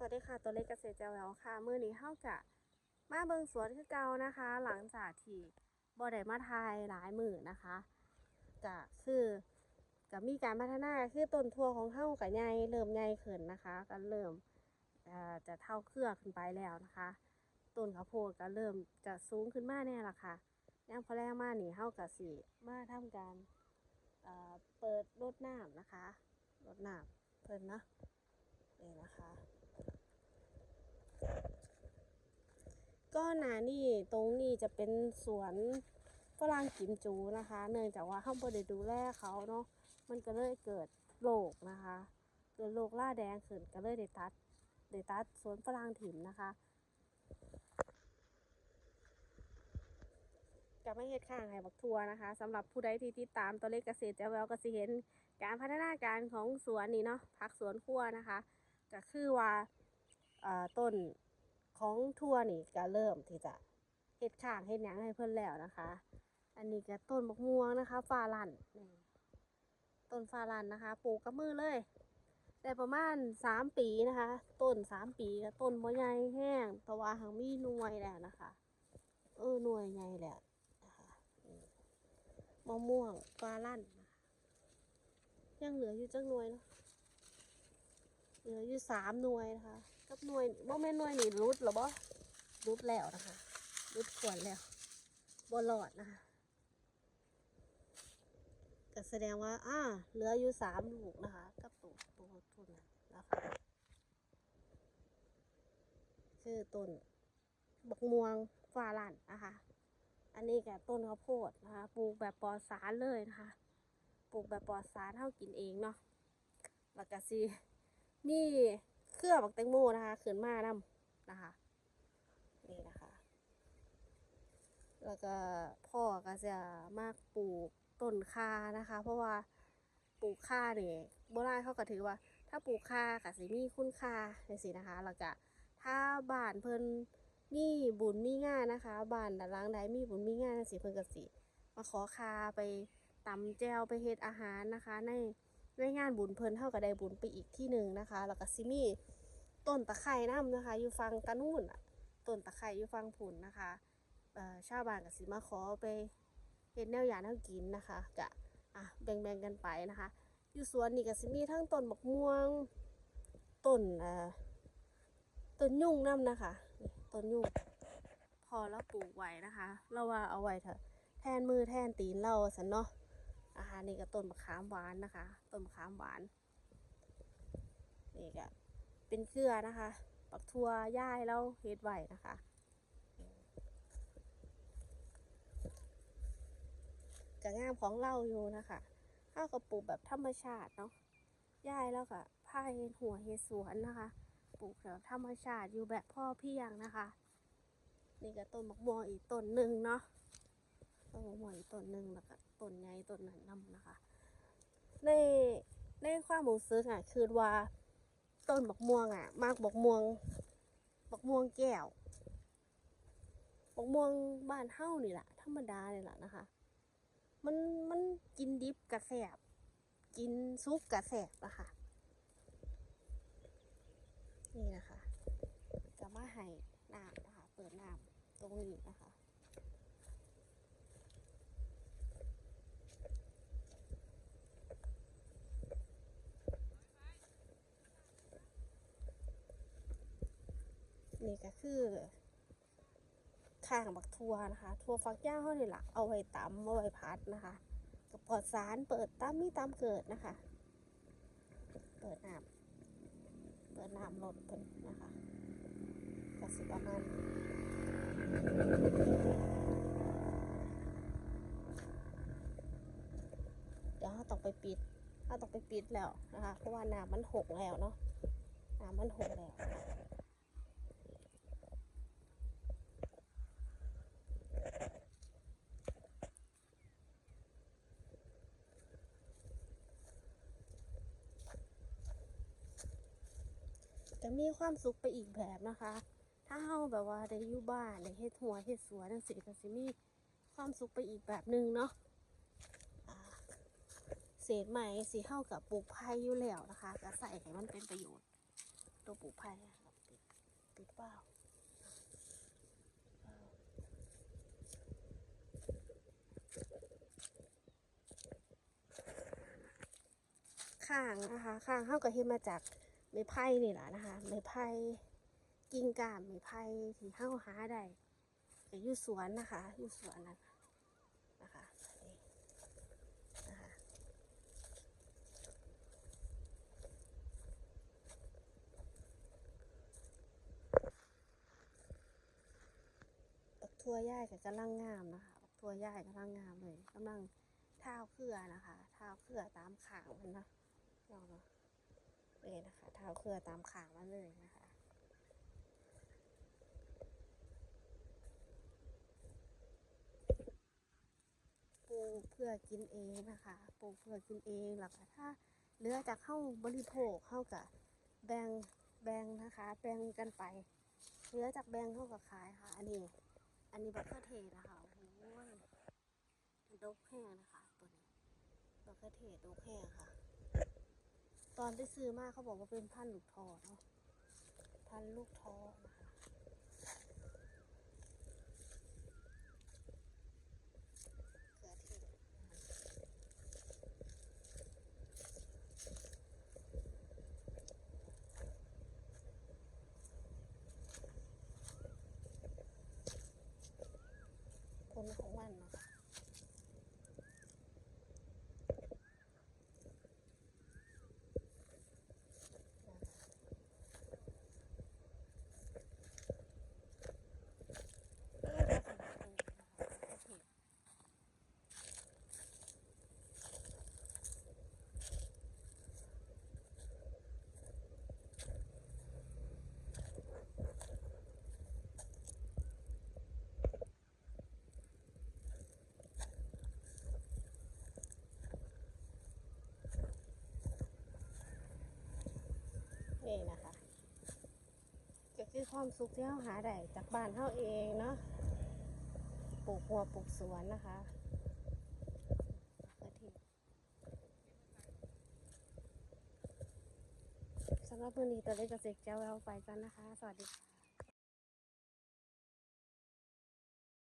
สวัสดีค่ะ ตัวเล็กเกษตรเจ้าแหววค่ะ มื้อนี้เฮากะ มาเบิงสวนคือเก่านะคะ หลังจากที่บ่ได้มาทายหลายมื้อนะคะก็คือก็มีการพัฒนาคือต้นทั่วของเฮาก็ใหญ่เริ่มใหญ่ขึ้นนะคะ ก็เริ่มจะเท่าเครือขึ้นไปแล้วนะคะต้นข้าวโพดก็เริ่มจะสูงขึ้นมากแน่ละค่ะย่างพอแรกมาหนี่เฮาก็สิมาทำการเปิดรดน้ำนะคะรดน้ำเพิ่นนะนี่นะคะ ก็หนานี่ตรงนี้จะเป็นสวนฝรั่งกิมจูนะคะ เนื่องจากว่าข้างบนได้ดูแลเขาเนาะมันก็เลยเกิดโรคนะคะเกิดโรคล่าแดงขึ้นก็เลยได้ตัดได้ตัดสวนฝรั่งถิ่มนะคะกับไม่เฮ็ดข้างให้บักทัวนะคะสำหรับผู้ใดที่ติดตามตัวเลขเกษตรจะแววก็สิเห็น การพัฒนาการของสวนนี่เนาะพักสวนครัวนะคะ ก็คือว่าต้น ของทัวร์นี่ก็เริ่มที่จะเฮ็ดข้างเฮ็ดหยังให้เพิ่อนแล้วนะคะ อันนี้ก็ต้นมะม่วงนะคะฟาลันต้นฟาลันนะคะปลูกกับมือเลยได้ประมาณสามปีนะคะ ต้นสามปีก็ต้นบ่ใหญ่แห้งต่ว่าหังมีหน่วยแล้วนะคะ เออหน่วยใหญ่แล้วนะคะมะม่วงฟาลันยังเหลืออยู่จังหน่วยเนาะเหลืออยู่สามหน่วยนะคะ กับหน่วยบ่แม่นหน่วยนี่รุดหรอบ่รุดแล้วนะคะรุดขวนแล้วบ่รอดนะคะก็แสดงว่า อ่า เหลืออยู่สามลูกนะคะ กับตัวตัวทุนนะคะคือต้นบักม่วงฟ้าลันนะคะ อันนี้ก็ต้นข้าวโพดนะคะ ปลูกแบบปลอดสารเลยนะคะ ปลูกแบบปลอดสารเท่ากินเองเนาะแล้วก็สิมี เครือบักแตงโมนะคะขึ้นมานำนะคะ นี่นะคะ แล้วก็พ่อก็จะมากปลูกต้นคานะคะ เพราะว่าปลูกคาเนี่ยโบราณเขาก็ถือว่า ถ้าปลูกคาก็สิมีคุณค่าจังซี่นะคะ แล้วก็ถ้าบ้านเพิ่นมีบุญมีงานนะคะบ้านหลังใดมีบุญมีงานจังซี่เพิ่นก็สิมาขอคาไปตำแจวไปเฮ็ดอาหารนะคะ ใน ในงานบุญเพลินเท่ากับได้บุญไปอีกที่หนึ่งนะคะ แล้วก็สิมีต้นตะไคร่น้ำนะคะ อยู่ฟังตะนู่นอะต้นตะไคร่อยู่ฟังผุนนะคะเอ่อชาวบ้านก็สิมาขอไปเฮ็ดแนวยาแนวกินนะคะกะอะแบ่งๆกันไปนะคะ อยู่สวนนี่ก็สิมีทั้งต้นมะม่วงต้นเอ่อต้นยุ่งน้ำนะคะต้นยุ่งพอเราปลูกไว้นะคะ เราว่าเอาไว้เถอะ แทนมือแทนตีนเราสันเนาะ อาหารนี่ก็ต้นมะขามหวานนะคะ ต้นมะขามหวาน นี่ก็เป็นเครือนะคะ ปักทัวย่ายเราเฮ็ดไว้นะคะกะงามของเราอยู่นะคะข้าวก็ปลูกแบบธรรมชาติเนาะย่ายแล้วก็พาเฮ็ดหัวเฮ็ดสวนนะคะ ปลูกแบบธรรมชาติอยู่แบบพ่อเพียงนะคะ นี่ก็ต้นมะม่วงอีกต้นหนึ่งเนาะ ต้นมะม่วงอีกต้นหนึ่งแล้วก็ต้นใหญ่ต้นนั้นนำนะคะ ในในความรู้สึกอะคือว่าต้นบักม่วงอะ มากบักม่วงบักม่วงแก้วบักม่วงบ้านเฮ้านี่แหละธรรมดาเลยล่ะนะคะ มันมันกินดิบกระแสบ กินซุปกระแสบนะคะนี่นะคะจะมาให้น้ำนะคะ เปิดน้ำตรงนี้นะคะ นี่ก็คือข้างบักทัวนะคะทัวฟักย่าเขาเนี่ยละเอาไว้ตำเอาไว้พัดนะคะกับปลอดสารเปิดตามมีตามเกิดนะคะ เปิดน้ำเปิดน้ำลดเพิ่นนะคะกสิประมาณเดี๋ยวเราต้องไปปิดเราต้องไปปิดแล้วนะคะ เพราะว่าน้ำมันหกแล้วเนาะน้ำมันหกแล้ว จะมีความสุขไปอีกแบบนะคะ ถ้าเฮาแบบว่าได้อยู่บ้านได้เฮ็ดหัวเฮ็ดสวนจังซี่ก็สิมีความสุขไปอีกแบบหนึ่งเนาะเศษไม้สิเฮากับปลูกไผ่อยู่แล้วนะคะก็ใส่ให้มันเป็นประโยชน์ ตัวปลูกไผ่อะครับติดเปล่าข้างนะคะข้างเขาก็เฮ็ดมาจาก ไม้ไผ่นี่แหละนะคะไม้ไผ่กิ่งก้านไม้ไผ่ที่เฮาหาได้อยู่สวนนะคะอยู่สวนนะคะนะคะนี่นะคะบักทั่วย่ายกับกำลังงามนะคะบักทั่วย่ายกำลังงามเลยกำลังเท้าเครือนะคะเท้าเครือตามขางมันนะลองเนะ เลยนะคะ เท้าเครือตามขามันเลยนะคะปูเพื่อกินเองนะคะปูเพื่อกินเองแล้วก็ถ้าเหลือจากเข้าบริโภคเข้ากับแบ่งแบ่งนะคะ แบ่งกันไปเหลือจากแบงเข้ากับขายค่ะ อันนี้ อันนี้บักเขือเทศนะคะโอ้ยดกแห้งนะคะตัวนี้บักเขือเทศดกแห้งค่ะ ตอนไปซื้อมาเขาบอกว่าเป็นพันลูกทอเนาะพันลูกทอคนะคะผลของมันเนาะค่ะนี่ก็เป็นปลูกนะคะมะเขือเทศ นี่นะคะก็ คือความสุขที่เราหาได้จากบ้านเราเองเนาะปลูกหัวปลูกสวนนะคะมะเขือเทศสำหรับวันนี้ตัวเล็กกับเสกเจ้าเราไปกันนะคะ สวัสดีค่ะ